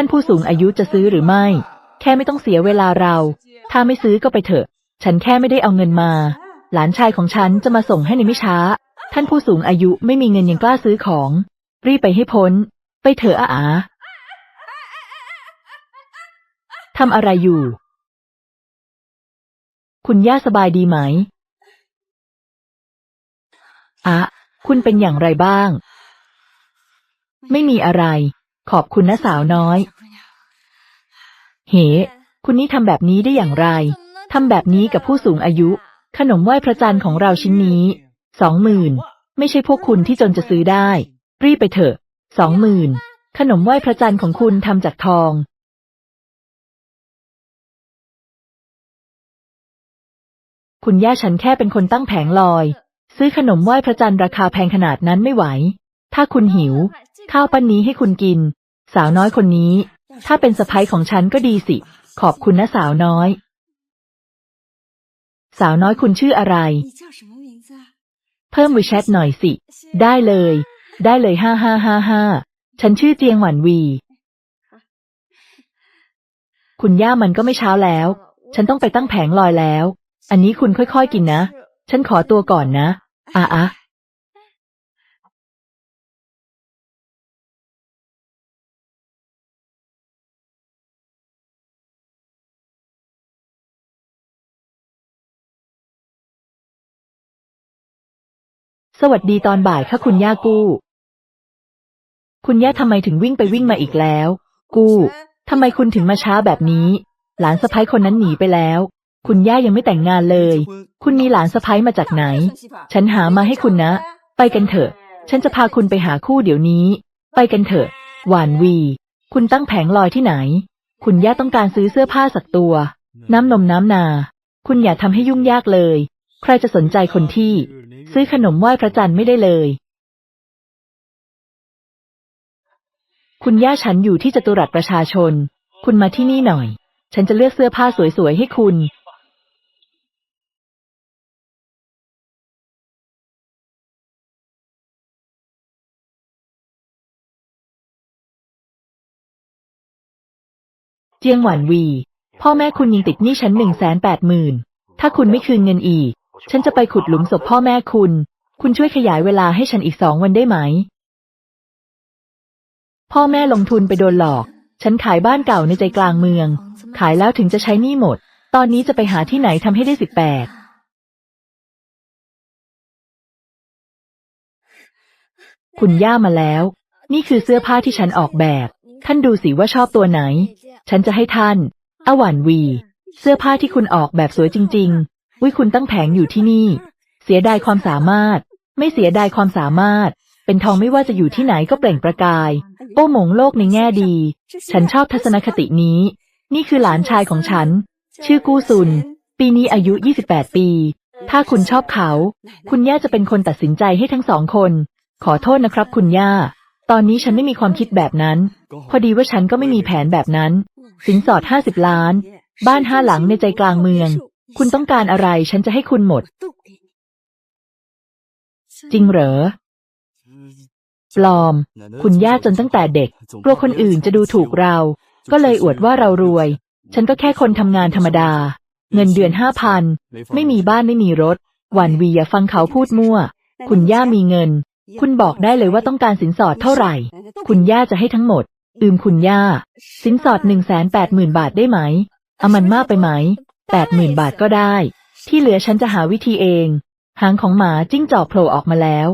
ท่านผู้สูงอายุจะซื้อหรือไม่ แค่ไม่ต้องเสียเวลาเรา ถ้าไม่ซื้อก็ไปเถอะ ฉันแค่ไม่ได้เอาเงินมา หลานชายของฉันจะมาส่งให้ในไม่ช้า ท่านผู้สูงอายุไม่มีเงินยังกล้าซื้อของ รีบไปให้พ้น ไปเถอะอาอาทำอะไรอยู่ คุณย่าสบายดีไหมอะคุณเป็นอย่างไรบ้าง ไม่มีอะไร ขอบคุณนะสาวน้อย เห คุณนี่ทำแบบนี้ได้อย่างไร ทำแบบนี้กับผู้สูงอายุ ขนมไหว้พระจันทร์ของเราชิ้นนี้ สองหมื่น ไม่ใช่พวกคุณที่จนจะซื้อได้ รีบไปเถอะ สองหมื่น ขนมไหว้พระจันทร์ของคุณทำจากทอง คุณย่าฉันแค่เป็นคนตั้งแผงลอย ซื้อขนมไหว้พระจันทร์ราคาแพงขนาดนั้นไม่ไหว ถ้าคุณหิว ข้าวปั้นนี้ให้คุณกิน สาวน้อยคนนี้ ถ้าเป็นสะพ้ยของฉันก็ดีสิ ขอบคุณนะสาวน้อย สาวน้อยคุณชื่ออะไร เพิ่มวีแชทหน่อยสิ ได้เลย ได้เลยห้าห้าห้าห้าฉันชื่อเจียงหวันวี คุณย่ามันก็ไม่เช้าแล้ว ฉันต้องไปตั้งแผงลอยแล้ว อันนี้คุณค่อยๆกินนะ ฉันขอตัวก่อนนะ อะอะ สวัสดีตอนบ่ายค่ะคุณย่ากู้ คุณย่าทำไมถึงวิ่งไปวิ่งมาอีกแล้ว กู้ทำไมคุณถึงมาช้าแบบนี้ หลานสะพ้ยคนนั้นหนีไปแล้ว คุณย่ายังไม่แต่งงานเลย คุณมีหลานสะพ้ยมาจากไหน ฉันหามาให้คุณนะ ไปกันเถอะ ฉันจะพาคุณไปหาคู่เดี๋ยวนี้ ไปกันเถอะ หวานวี คุณตั้งแผงลอยที่ไหน คุณย่าต้องการซื้อเสื้อผ้าสักตัว น้ำนมน้ำนา คุณอย่าทำให้ยุ่งยากเลย ใครจะสนใจคนที่ ซื้อขนมไหว้พระจันทร์ไม่ได้เลย คุณย่าฉันอยู่ที่จตุรัสประชาชน คุณมาที่นี่หน่อย ฉันจะเลือกเสื้อผ้าสวยๆให้คุณ เจียงหวานวี พ่อแม่คุณยังติดหนี้ฉันหนึ่งแสนแปดหมื่นถ้าคุณไม่คืนเงินอีก ฉันจะไปขุดหลุมศพพ่อแม่คุณ คุณช่วยขยายเวลาให้ฉันอีกสองวันได้ไหม พ่อแม่ลงทุนไปโดนหลอก ฉันขายบ้านเก่าในใจกลางเมือง ขายแล้วถึงจะใช้หนี้หมด ตอนนี้จะไปหาที่ไหนทำให้ได้สิบแปดคุณย่ามาแล้ว นี่คือเสื้อผ้าที่ฉันออกแบบ ท่านดูสิว่าชอบตัวไหน ฉันจะให้ท่านอวานวี เสื้อผ้าที่คุณออกแบบสวยจริง วิคุณตั้งแผงอยู่ที่นี่ เสียดายความสามารถ ไม่เสียดายความสามารถ เป็นทองไม่ว่าจะอยู่ที่ไหนก็เปล่งประกาย โอ้หมงโลกในแง่ดี ฉันชอบทัศนคตินี้ นี่คือหลานชายของฉัน ชื่อกู้ซุน ปีนี้อายุ 28 ปี ถ้าคุณชอบเขา คุณย่าจะเป็นคนตัดสินใจให้ทั้งสองคน ขอโทษนะครับคุณย่า ตอนนี้ฉันไม่มีความคิดแบบนั้น พอดีว่าฉันก็ไม่มีแผนแบบนั้น สินสอดห้าสิบล้าน บ้านห้าหลังในใจกลางเมือง คุณต้องการอะไร ฉันจะให้คุณหมด จริงเหรอ ปลอม คุณย่าจนตั้งแต่เด็ก กลัวคนอื่นจะดูถูกเรา ก็เลยอวดว่าเรารวย ฉันก็แค่คนทำงานธรรมดา เงินเดือนห้าพัน ไม่มีบ้านไม่มีรถ หวันวีอย่าฟังเขาพูดมั่ว คุณย่ามีเงิน คุณบอกได้เลยว่าต้องการสินสอดเท่าไหร่ คุณย่าจะให้ทั้งหมด อืมคุณย่า สินสอดหนึ่งแสนแปดหมื่นบาทได้ไหมเอามันมากไปไหม แปดหมื่นบาทก็ได้ ที่เหลือฉันจะหาวิธีเอง หางของหมาจิ้งจอกโผล่ออกมาแล้ว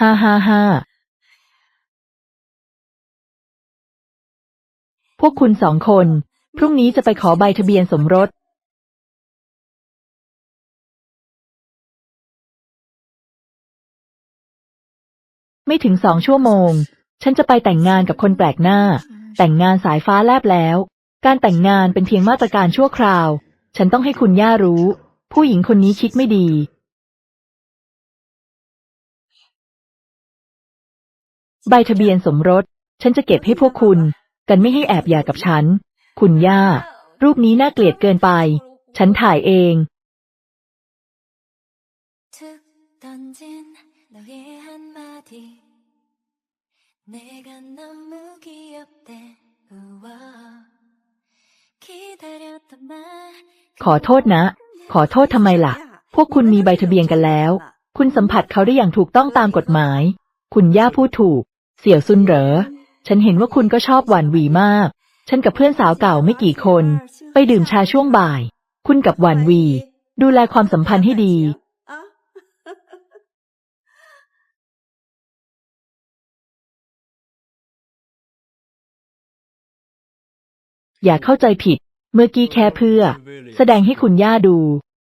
ฮ่าฮ่าฮ่าพวกคุณสองคน พรุ่งนี้จะไปขอใบทะเบียนสมรส ไม่ถึงสองชั่วโมง ฉันจะไปแต่งงานกับคนแปลกหน้า แต่งงานสายฟ้าแลบแล้ว การแต่งงานเป็นเพียงมาตรการชั่วคราว ฉันต้องให้คุณย่ารู้ ผู้หญิงคนนี้คิดไม่ดี ใบทะเบียนสมรส ฉันจะเก็บให้พวกคุณ กันไม่ให้แอบหย่ากับฉัน คุณย่า รูปนี้น่าเกลียดเกินไป ฉันถ่ายเอง 내가 너무 귀엽대 우와 기다렸던 날 ขอโทษนะ ขอโทษทำไมล่ะ พวกคุณมีใบทะเบียนกันแล้ว คุณสัมผัสเขาได้อย่างถูกต้องตามกฎหมาย คุณย่าพูดถูก เสี่ยวซุนเหรอ ฉันเห็นว่าคุณก็ชอบหวานหวีมาก ฉันกับเพื่อนสาวเก่าไม่กี่คน ไปดื่มชาช่วงบ่าย คุณกับหวานหวี ดูแลความสัมพันธ์ให้ดี อย่าเข้าใจผิด เมื่อกี้แค่เพื่อ แสดงให้คุณย่าดู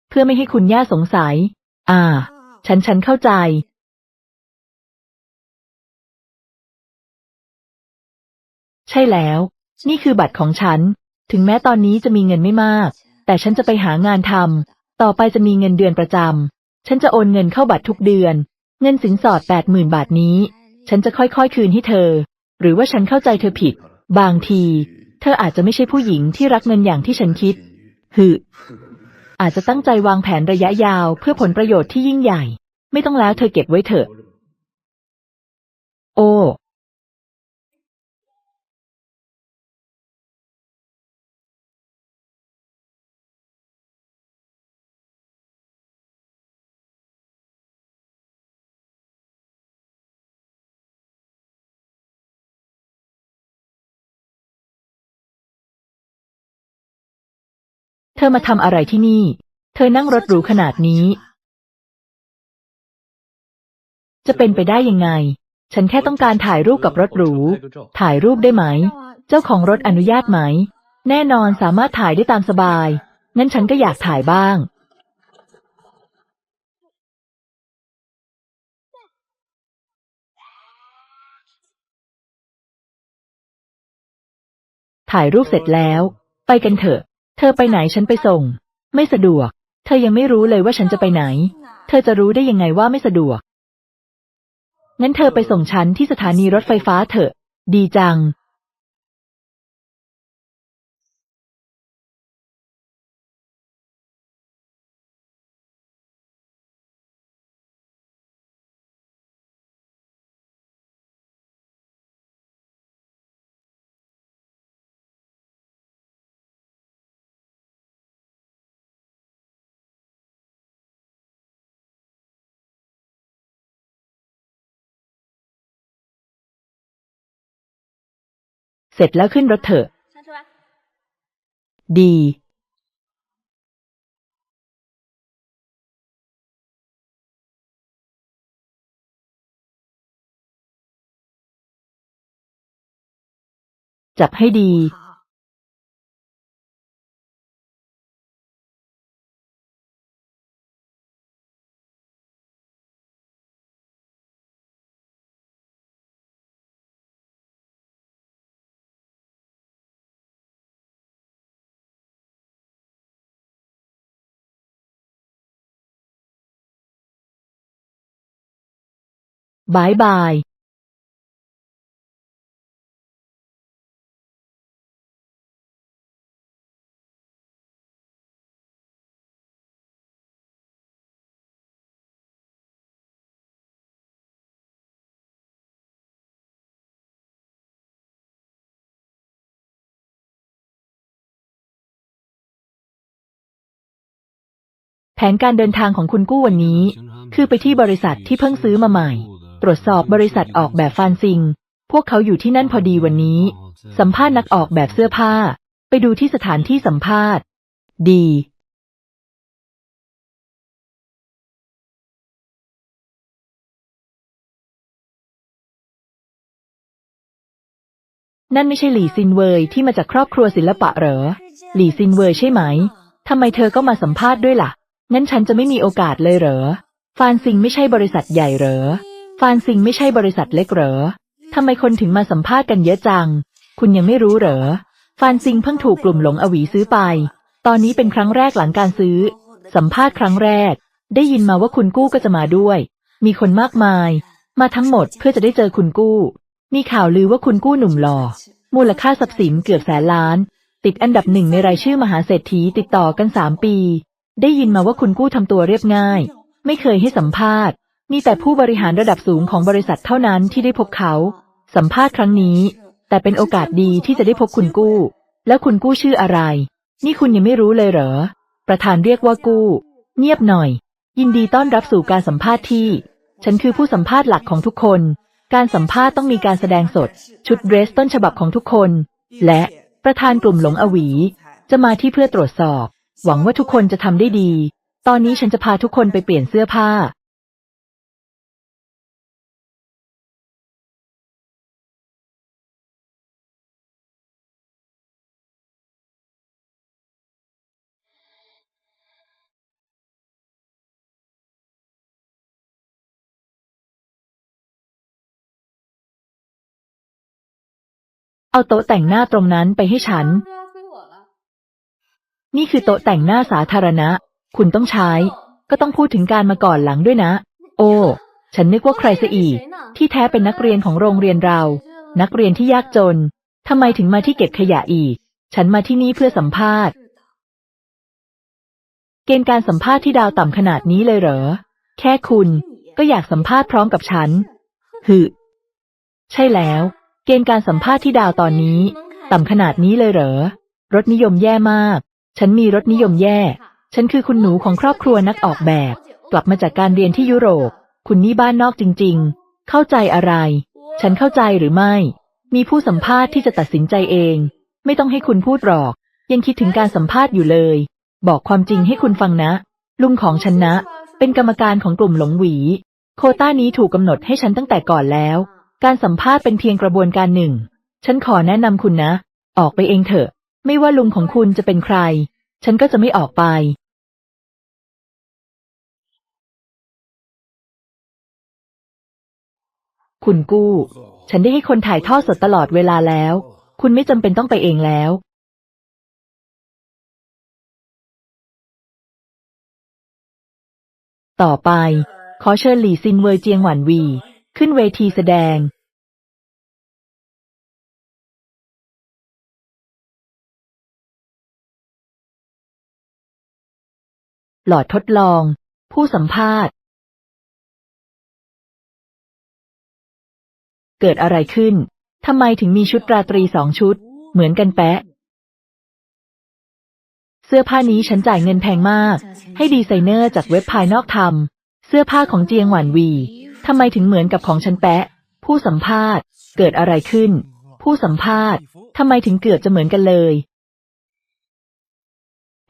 เพื่อไม่ให้คุณย่าสงสัย อ่า ฉันฉันเข้าใจ ใช่แล้ว นี่คือบัตรของฉัน ถึงแม้ตอนนี้จะมีเงินไม่มาก แต่ฉันจะไปหางานทำต่อไปจะมีเงินเดือนประจำฉันจะโอนเงินเข้าบัตรทุกเดือน เงินสินสอดแปดหมื่นบาทนี้ ฉันจะค่อยๆคืนให้เธอ หรือว่าฉันเข้าใจเธอผิด บางที เธออาจจะไม่ใช่ผู้หญิงที่รักเงินอย่างที่ฉันคิด หือ อาจจะตั้งใจวางแผนระยะยาวเพื่อผลประโยชน์ที่ยิ่งใหญ่ ไม่ต้องแล้วเธอเก็บไว้เถอะ โอ้ ธอมาทำอะไรที่นี่ เธอนั่งรถหรูขนาดนี้ จะเป็นไปได้ยังไง ฉันแค่ต้องการถ่ายรูปกับรถหรู ถ่ายรูปได้ไหม เจ้าของรถอนุญาตไหม แน่นอนสามารถถ่ายได้ตามสบาย งั้นฉันก็อยากถ่ายบ้าง ถ่ายรูปเสร็จแล้ว ไปกันเถอะ เธอไปไหนฉันไปส่ง ไม่สะดวก เธอยังไม่รู้เลยว่าฉันจะไปไหน เธอจะรู้ได้ยังไงว่าไม่สะดวก งั้นเธอไปส่งฉันที่สถานีรถไฟฟ้าเถอะ ดีจัง เสร็จแล้วขึ้นรถเถอะ ดี จับให้ดี บายบายแผนการเดินทางของคุณกู้วันนี้ คือไปที่บริษัทที่เพิ่งซื้อมาใหม่ ตรวจสอบบริษัทออกแบบฟานซิง พวกเขาอยู่ที่นั่นพอดีวันนี้ สัมภาษณ์นักออกแบบเสื้อผ้า ไปดูที่สถานที่สัมภาษณ์ ดี นั่นไม่ใช่หลี่ซินเวยที่มาจากครอบครัวศิลปะเหรอ หลี่ซินเวยใช่ไหม ทำไมเธอก็มาสัมภาษณ์ด้วยล่ะ งั้นฉันจะไม่มีโอกาสเลยเหรอ ฟานซิงไม่ใช่บริษัทใหญ่เหรอ ฟานซิงไม่ใช่บริษัทเล็กเหรอ ทำไมคนถึงมาสัมภาษณ์กันเยอะจัง คุณยังไม่รู้เหรอ ฟานซิงเพิ่งถูกกลุ่มหลงอวีซื้อไป ตอนนี้เป็นครั้งแรกหลังการซื้อ สัมภาษณ์ครั้งแรก ได้ยินมาว่าคุณกู้ก็จะมาด้วย มีคนมากมาย มาทั้งหมดเพื่อจะได้เจอคุณกู้ มีข่าวลือว่าคุณกู้หนุ่มหล่อ มูลค่าทรัพย์สินเกือบแสนล้าน ติดอันดับหนึ่งในรายชื่อมหาเศรษฐีติดต่อกันสามปี ได้ยินมาว่าคุณกู้ทำตัวเรียบง่าย ไม่เคยให้สัมภาษณ์ มีแต่ผู้บริหารระดับสูงของบริษัทเท่านั้นที่ได้พบเขา สัมภาษณ์ครั้งนี้ แต่เป็นโอกาสดีที่จะได้พบคุณกู้ แล้วคุณกู้ชื่ออะไร นี่คุณยังไม่รู้เลยเหรอ ประธานเรียกว่ากู้ เงียบหน่อย ยินดีต้อนรับสู่การสัมภาษณ์ที่ ฉันคือผู้สัมภาษณ์หลักของทุกคน การสัมภาษณ์ต้องมีการแสดงสด ชุดเดรสต้นฉบับของทุกคน และประธานกลุ่มหลงอวี จะมาที่เพื่อตรวจสอบ หวังว่าทุกคนจะทำได้ดี ตอนนี้ฉันจะพาทุกคนไปเปลี่ยนเสื้อผ้า เอาโต๊ะแต่งหน้าตรงนั้นไปให้ฉัน นี่คือโต๊ะแต่งหน้าสาธารณะ คุณต้องใช้ ก็ต้องพูดถึงการมาก่อนหลังด้วยนะ โอ้ ฉันนึกว่าใครซะอีก ที่แท้เป็นนักเรียนของโรงเรียนเรา นักเรียนที่ยากจนทำไมถึงมาที่เก็บขยะอีก ฉันมาที่นี่เพื่อสัมภาษณ์ เกณฑ์การสัมภาษณ์ที่ดาวต่ำขนาดนี้เลยเหรอ แค่คุณก็อยากสัมภาษณ์พร้อมกับฉันฮึใช่แล้ว เกณฑ์การสัมภาษณ์ที่ดาวตอนนี้ ต่ำขนาดนี้เลยเหรอรสนิยมแย่มาก ฉันมีรสนิยมแย่ ฉันคือคุณหนูของครอบครัวนักออกแบบ กลับมาจากการเรียนที่ยุโรป คุณนี่บ้านนอกจริง ๆ เข้าใจอะไร ฉันเข้าใจหรือไม่ มีผู้สัมภาษณ์ที่จะตัดสินใจเอง ไม่ต้องให้คุณพูดหรอก ยังคิดถึงการสัมภาษณ์อยู่เลย บอกความจริงให้คุณฟังนะ ลุงของฉันนะ เป็นกรรมการของกลุ่มหลงหวี โคต้านี้ถูกกำหนดให้ฉันตั้งแต่ก่อนแล้ว การสัมภาษณ์เป็นเพียงกระบวนการหนึ่ง ฉันขอแนะนำคุณนะ ออกไปเองเถอะ ไม่ว่าลุงของคุณจะเป็นใคร ฉันก็จะไม่ออกไป คุณกู้ ฉันได้ให้คนถ่ายทอดสดตลอดเวลาแล้ว คุณไม่จำเป็นต้องไปเองแล้ว ต่อไป ขอเชิญหลี่ซินเวยเจียงหวันวี ขึ้นเวทีแสดงหลอดทดลอง ผู้สัมภาษณ์ เกิดอะไรขึ้น ทำไมถึงมีชุดราตรีสองชุด เหมือนกันแปะ เสื้อผ้านี้ฉันจ่ายเงินแพงมาก ให้ดีไซเนอร์จากเว็บภายนอกทำ เสื้อผ้าของเจียงหวันวี ทำไมถึงเหมือนกับของฉันแปะ ผู้สัมภาษณ์ เกิดอะไรขึ้น ผู้สัมภาษณ์ทำไมถึงเกือบจะเหมือนกันเลย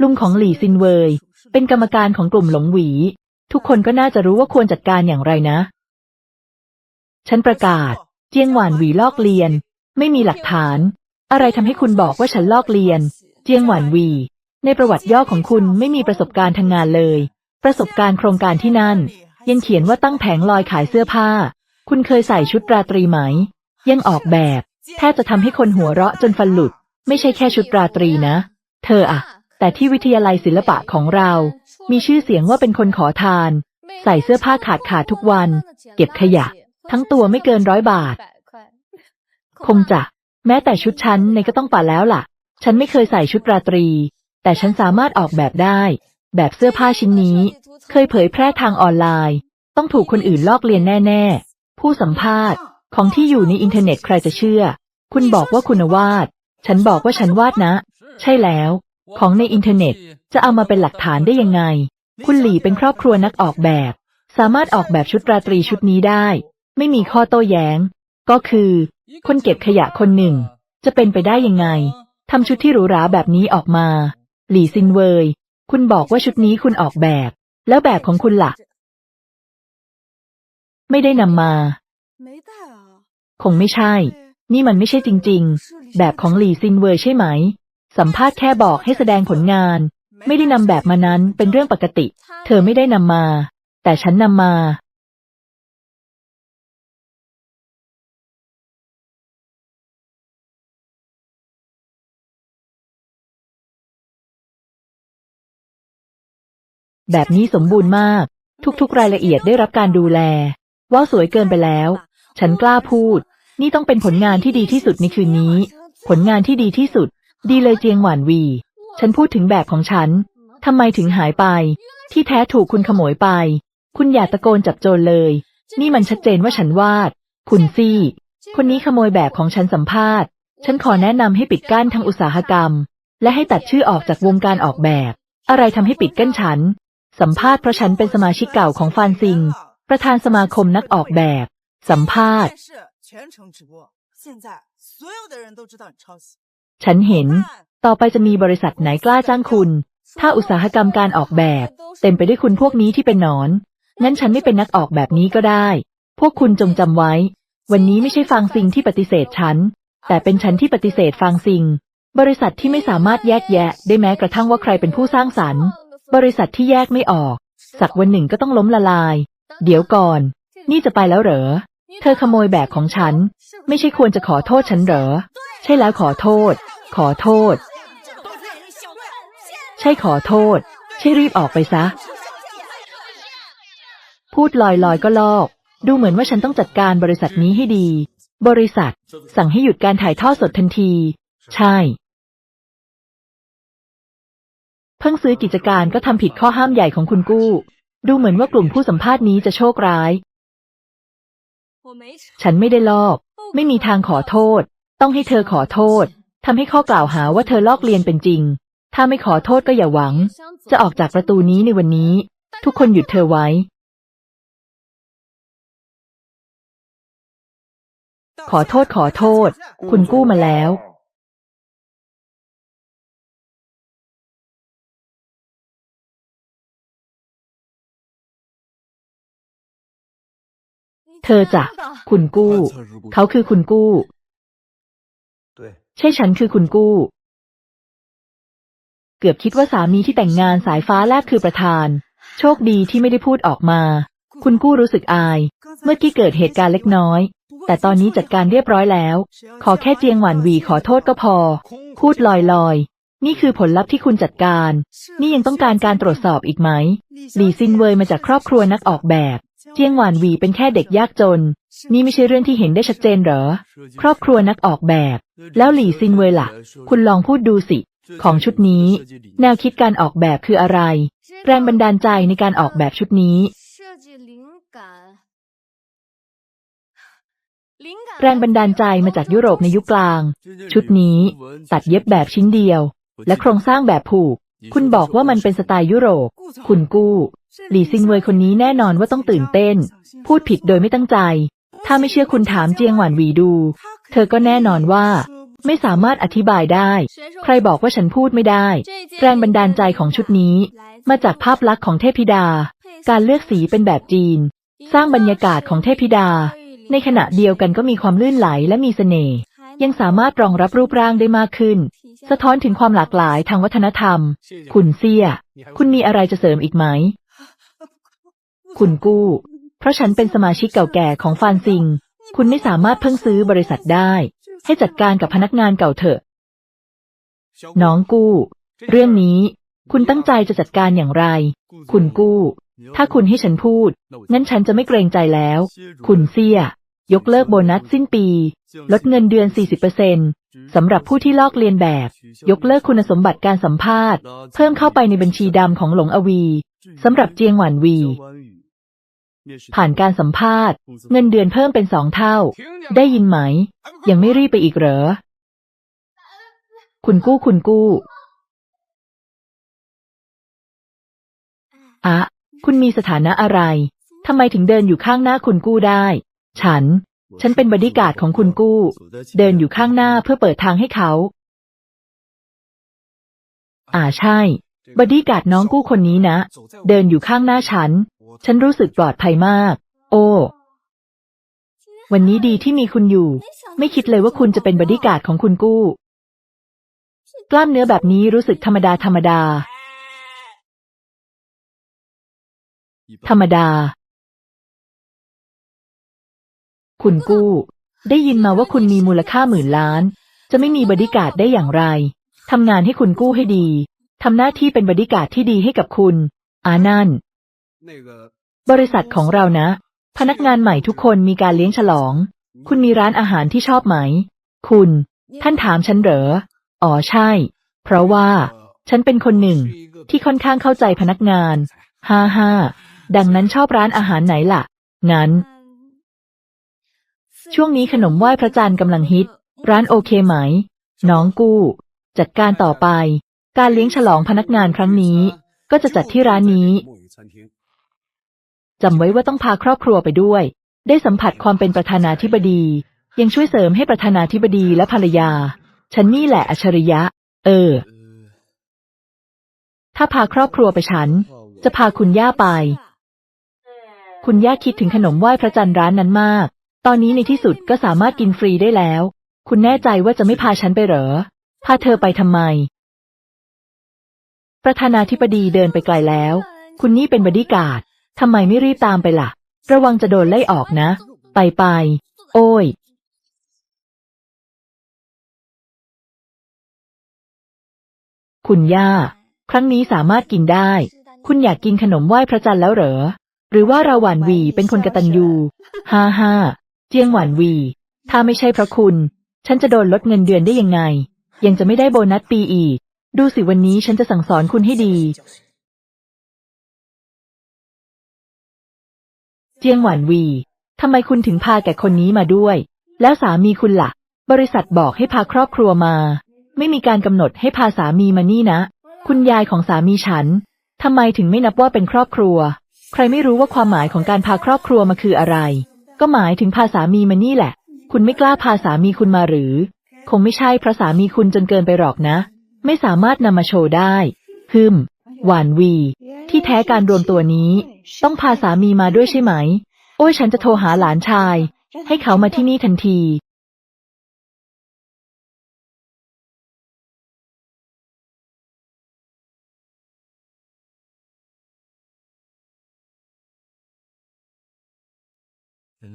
ลุงของหลี่ซินเวยเป็นกรรมการของกลุ่มหลงหวี ทุกคนก็น่าจะรู้ว่าควรจัดการอย่างไรนะ ฉันประกาศ เจียงหวานหวีลอกเลียน ไม่มีหลักฐาน อะไรทำให้คุณบอกว่าฉันลอกเลียน เจียงหวานหวี ในประวัติย่อของคุณไม่มีประสบการณ์ทางงานเลย ประสบการณ์โครงการที่นั่น ยังเขียนว่าตั้งแผงลอยขายเสื้อผ้า คุณเคยใส่ชุดราตรีไหม ยังออกแบบ แทบจะทำให้คนหัวเราะจนฟันหลุด ไม่ใช่แค่ชุดราตรีนะ เธออะ แต่ที่วิทยาลัยศิลปะของเรา มีชื่อเสียงว่าเป็นคนขอทาน ใส่เสื้อผ้าขาดขาดทุกวัน เก็บขยะ ทั้งตัวไม่เกินร้อยบาท คงจะ แม้แต่ชุดฉันในก็ต้องป่าแล้วล่ะ ฉันไม่เคยใส่ชุดราตรี แต่ฉันสามารถออกแบบได้ แบบเสื้อผ้าชิ้นนี้ เคยเผยแพร่ทางออนไลน์ ต้องถูกคนอื่นลอกเลียนแน่ ๆ ผู้สัมภาษณ์ ของที่อยู่ในอินเทอร์เน็ตใครจะเชื่อ คุณบอกว่าคุณวาด ฉันบอกว่าฉันวาดนะ ใช่แล้ว ของในอินเทอร์เน็ตจะเอามาเป็นหลักฐานได้ยังไง คุณหลี่เป็นครอบครัวนักออกแบบ สามารถออกแบบชุดราตรีชุดนี้ได้ ไม่มีข้อโต้แย้ง ก็คือ คนเก็บขยะคนหนึ่ง จะเป็นไปได้ยังไงทำชุดที่หรูหราแบบนี้ออกมา หลี่ซินเวย คุณบอกว่าชุดนี้คุณออกแบบ แล้วแบบของคุณล่ะ ไม่ได้นำมา คงไม่ใช่ นี่มันไม่ใช่จริง ๆ แบบของหลี่ซินเวอร์ใช่ไหม สัมภาษณ์แค่บอกให้แสดงผลงาน ไม่ได้นำแบบมานั้นเป็นเรื่องปกติ เธอไม่ได้นำมา แต่ฉันนำมา แบบนี้สมบูรณ์มาก ทุกๆ รายละเอียดได้รับการดูแลว่าวสวยเกินไปแล้ว ฉันกล้าพูด นี่ต้องเป็นผลงานที่ดีที่สุดในคืนนี้ ผลงานที่ดีที่สุด ดีเลยเจียงหวานวี ฉันพูดถึงแบบของฉันทำไมถึงหายไป ที่แท้ถูกคุณขโมยไป คุณอย่าตะโกนจับโจรเลย นี่มันชัดเจนว่าฉันวาด คุณซี่ คนนี้ขโมยแบบของฉันสัมภาษณ์ ฉันขอแนะนำให้ปิดกั้นทางอุตสาหกรรม และให้ตัดชื่อออกจากวงการออกแบบ อะไรทำให้ปิดกั้นฉัน สัมภาษณ์เพราะฉันเป็นสมาชิกเก่าของฟานซิง ประธานสมาคมนักออกแบบ สัมภาษณ์ ฉันเห็น ต่อไปจะมีบริษัทไหนกล้าจ้างคุณ ถ้าอุตสาหกรรมการออกแบบ เต็มไปด้วยคุณพวกนี้ที่เป็นนอน งั้นฉันไม่เป็นนักออกแบบนี้ก็ได้ พวกคุณจงจำไว้ วันนี้ไม่ใช่ฟางซิงที่ปฏิเสธฉัน แต่เป็นฉันที่ปฏิเสธฟางซิง บริษัทที่ไม่สามารถแยกแยะ ได้แม้กระทั่งว่าใครเป็นผู้สร้างสรรค์ บริษัทที่แยกไม่ออก สักวันหนึ่งก็ต้องล้มละลาย เดี๋ยวก่อน นี่จะไปแล้วเหรอ เธอขโมยแบบของฉัน ไม่ใช่ควรจะขอโทษฉันเหรอ ใช่แล้วขอโทษ ขอโทษ ใช่ขอโทษ ใช่รีบออกไปซะ พูดลอยๆก็ลอก ดูเหมือนว่าฉันต้องจัดการบริษัทนี้ให้ดี บริษัท สั่งให้หยุดการถ่ายทอดสดทันที ใช่ เพิ่งซื้อกิจการก็ทำผิดข้อห้ามใหญ่ของคุณกู้ ดูเหมือนว่ากลุ่มผู้สัมภาษณ์นี้จะโชคร้าย ฉันไม่ได้ลอกไม่มีทางขอโทษ ต้องให้เธอขอโทษทำให้ข้อกล่าวหาว่าเธอลอกเลียนเป็นจริง ถ้าไม่ขอโทษก็อย่าหวัง จะออกจากประตูนี้ในวันนี้ ทุกคนหยุดเธอไว้ ขอโทษขอโทษ คุณกู้มาแล้ว อจะคุณกู้ เขาคือคุณกู้对，ใช่ฉันคือคุณกู้ เกือบคิดว่าสามีที่แต่งงานสายฟ้าแลบคือประธาน โชคดีที่ไม่ได้พูดออกมา คุณกู้รู้สึกอาย เมื่อกี้เกิดเหตุการณ์เล็กน้อย แต่ตอนนี้จัดการเรียบร้อยแล้ว ขอแค่เจียงหวานหวีขอโทษก็พอ พูดลอยๆนี่คือผลลัพธ์ที่คุณจัดการ นี่ยังต้องการการตรวจสอบอีกไหม หลี่ซินเวยมาจากครอบครัวนักออกแบบ เจียงหวานหวีเป็นแค่เด็กยากจน นี่ไม่ใช่เรื่องที่เห็นได้ชัดเจนเหรอ ครอบครัวนักออกแบบ แล้วหลี่ซินเวยล่ะ คุณลองพูดดูสิ ของชุดนี้ แนวคิดการออกแบบคืออะไร แรงบันดาลใจในการออกแบบชุดนี้ แรงบันดาลใจมาจากยุโรปในยุคกลาง ชุดนี้ ตัดเย็บแบบชิ้นเดียว และโครงสร้างแบบผูก คุณบอกว่ามันเป็นสไตล์ยุโรป คุณกู้ หลี่ซินเวยคนนี้แน่นอนว่าต้องตื่นเต้น พูดผิดโดยไม่ตั้งใจ ถ้าไม่เชื่อคุณถามเจียงหวานหวีดู เธอก็แน่นอนว่า ไม่สามารถอธิบายได้ ใครบอกว่าฉันพูดไม่ได้ แรงบันดาลใจของชุดนี้ มาจากภาพลักษณ์ของเทพธิดา การเลือกสีเป็นแบบจีน สร้างบรรยากาศของเทพธิดา ในขณะเดียวกันก็มีความลื่นไหลและมีเสน่ห์ยังสามารถรองรับรูปร่างได้มากขึ้น สะท้อนถึงความหลากหลายทางวัฒนธรรม คุณเซียคุณมีอะไรจะเสริมอีกไหม คุณกู้ เพราะฉันเป็นสมาชิกเก่าแก่ของฟานซิง คุณไม่สามารถเพิ่งซื้อบริษัทได้ ให้จัดการกับพนักงานเก่าเถอะ น้องกู้ เรื่องนี้ คุณตั้งใจจะจัดการอย่างไร คุณกู้ ถ้าคุณให้ฉันพูด งั้นฉันจะไม่เกรงใจแล้ว คุณเซียยกเลิกโบนัสสิ้นปี ลดเงินเดือน 40%สำหรับผู้ที่ลอกเลียนแบบ ยกเลิกคุณสมบัติการสัมภาษณ์ เพิ่มเข้าไปในบัญชีดำของหลงอวี สำหรับเจียงหวานวี ผ่านการสัมภาษณ์ เงินเดือนเพิ่มเป็นสองเท่า ได้ยินไหม ยังไม่รีบไปอีกเหรอ คุณกู้คุณกู้อะคุณมีสถานะอะไรทำไมถึงเดินอยู่ข้างหน้าคุณกู้ได้ ฉัน ฉันเป็นบอดี้การ์ดของคุณกู้ เดินอยู่ข้างหน้าเพื่อเปิดทางให้เขา อ่าใช่บอดี้การ์ดน้องกู้คนนี้นะ เดินอยู่ข้างหน้าฉัน ฉันรู้สึกปลอดภัยมาก โอ้ วันนี้ดีที่มีคุณอยู่ ไม่คิดเลยว่าคุณจะเป็นบอดี้การ์ดของคุณกู้ กล้ามเนื้อแบบนี้รู้สึกธรรมดาธรรมดา ธรรมดา คุณกู้ ได้ยินมาว่าคุณมีมูลค่าหมื่นล้าน จะไม่มีบริการ์ดได้อย่างไรทำงานให้คุณกู้ให้ดีทำหน้าที่เป็นบริการ์ดที่ดีให้กับคุณ อานั่น บริษัทของเรานะ พนักงานใหม่ทุกคนมีการเลี้ยงฉลอง คุณมีร้านอาหารที่ชอบไหม คุณ ท่านถามฉันเหรอ อ๋อใช่ เพราะว่า ฉันเป็นคนหนึ่ง ที่ค่อนข้างเข้าใจพนักงาน ฮ่าฮ่าดังนั้นชอบร้านอาหารไหนล่ะ งั้น ช่วงนี้ขนมไหว้พระจันทร์กำลังฮิต ร้านโอเคไหม น้องกู้ จัดการต่อไป การเลี้ยงฉลองพนักงานครั้งนี้ ก็จะจัดที่ร้านนี้ จำไว้ว่าต้องพาครอบครัวไปด้วย ได้สัมผัสความเป็นประธานาธิบดี ยังช่วยเสริมให้ประธานาธิบดีและภรรยา ฉันนี่แหละอัจฉริยะ เออ ถ้าพาครอบครัวไปฉัน จะพาคุณย่าไป คุณย่าคิดถึงขนมไหว้พระจันทร์ร้านนั้นมาก ตอนนี้ในที่สุดก็สามารถกินฟรีได้แล้ว คุณแน่ใจว่าจะไม่พาฉันไปเหรอ พาเธอไปทำไม ประธานาธิบดีเดินไปไกลแล้ว คุณนี่เป็นบดีการ์ด ทำไมไม่รีบตามไปล่ะ ระวังจะโดนไล่ออกนะ ไปไป โอ้ย คุณย่า ครั้งนี้สามารถกินได้ คุณอยากกินขนมไหว้พระจันทร์แล้วเหรอ หรือว่าเราหวานวีเป็นคนกระตัญญูฮ่าฮ่าเจียงหวานวี ถ้าไม่ใช่เพราะคุณ ฉันจะโดนลดเงินเดือนได้ยังไง ยังจะไม่ได้โบนัสปีอีก ดูสิวันนี้ฉันจะสั่งสอนคุณให้ดี เจียงหวานวี ทำไมคุณถึงพาแก่คนนี้มาด้วย แล้วสามีคุณละ่ะ บริษัทบอกให้พาครอบครัวมา ไม่มีการกำหนดให้พาสามีมานี่นะ คุณยายของสามีฉัน ทำไมถึงไม่นับว่าเป็นครอบครัว ใครไม่รู้ว่าความหมายของการพาครอบครัวมาคืออะไร ก็หมายถึงพาสามีมานี่แหละ คุณไม่กล้าพาสามีคุณมาหรือ คงไม่ใช่เพราะสามีคุณจนเกินไปหรอกนะ ไม่สามารถนำมาโชว์ได้ฮึม หวานวี ที่แท้การรวมตัวนี้ ต้องพาสามีมาด้วยใช่ไหม โอ้ยฉันจะโทรหาหลานชาย ให้เขามาที่นี่ทันที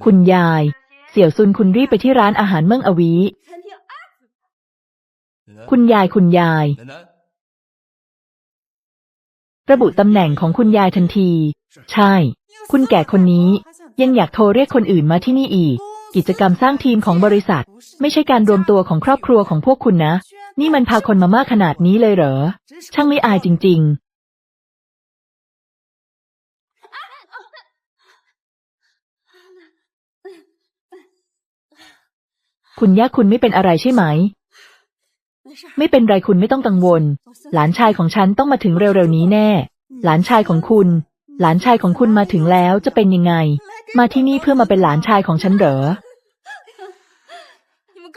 คุณยาย เสี่ยวซุนคุณรีบไปที่ร้านอาหารเมืองอวี คุณยายคุณยาย ระบุตำแหน่งของคุณยายทันที ใช่ คุณแก่คนนี้ยังอยากโทรเรียกคนอื่นมาที่นี่อีก กิจกรรมสร้างทีมของบริษัท ไม่ใช่การรวมตัวของครอบครัวของพวกคุณนะ นี่มันพาคนมามากขนาดนี้เลยเหรอ ช่างไม่อายจริง ๆคุณย่าคุณไม่เป็นอะไรใช่ไหม ไม่เป็นไรคุณไม่ต้องกังวล หลานชายของฉันต้องมาถึงเร็วๆนี้แน่ หลานชายของคุณ หลานชายของคุณมาถึงแล้วจะเป็นยังไง มาที่นี่เพื่อมาเป็นหลานชายของฉันเหรอ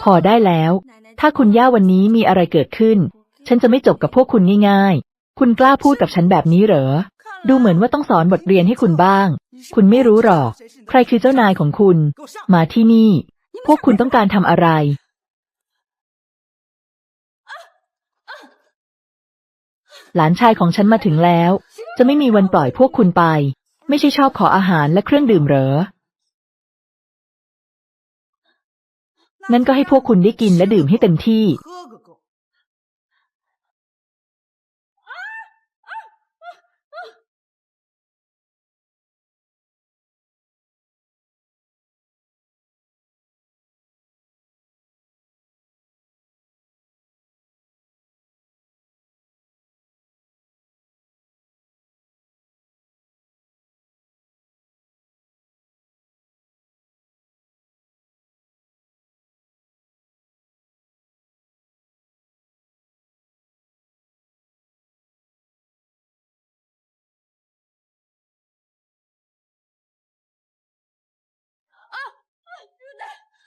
พอได้แล้ว ถ้าคุณย่าวันนี้มีอะไรเกิดขึ้น ฉันจะไม่จบกับพวกคุณง่ายๆ คุณกล้าพูดกับฉันแบบนี้เหรอ ดูเหมือนว่าต้องสอนบทเรียนให้คุณบ้าง คุณไม่รู้หรอก ใครคือเจ้านายของคุณ มาที่นี่ พวกคุณต้องการทำอะไร หลานชายของฉันมาถึงแล้ว จะไม่มีวันปล่อยพวกคุณไป ไม่ใช่ชอบขออาหารและเครื่องดื่มเหรอ นั่นก็ให้พวกคุณได้กินและดื่มให้เต็มที่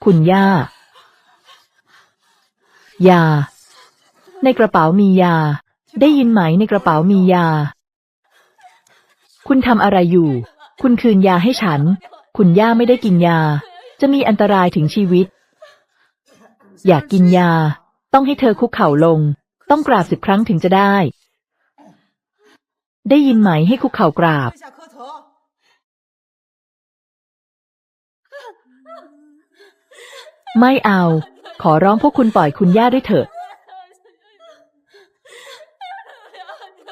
คุณย่า ยา ในกระเป๋ามียา ได้ยินไหมในกระเป๋ามียา คุณทำอะไรอยู่ คุณคืนยาให้ฉัน คุณย่าไม่ได้กินยา จะมีอันตรายถึงชีวิต อยากกินยา ต้องให้เธอคุกเข่าลง ต้องกราบสิบครั้งถึงจะได้ ได้ยินไหมให้คุกเข่ากราบ ไม่เอา ขอร้องพวกคุณปล่อยคุณย่าด้วยเถอะ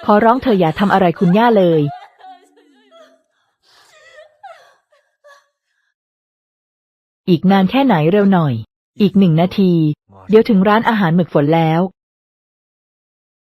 ขอร้องเธออย่าทำอะไรคุณย่าเลย อีกนานแค่ไหนเร็วหน่อย อีกหนึ่งนาที เดี๋ยวถึงร้านอาหารหมึกฝนแล้ว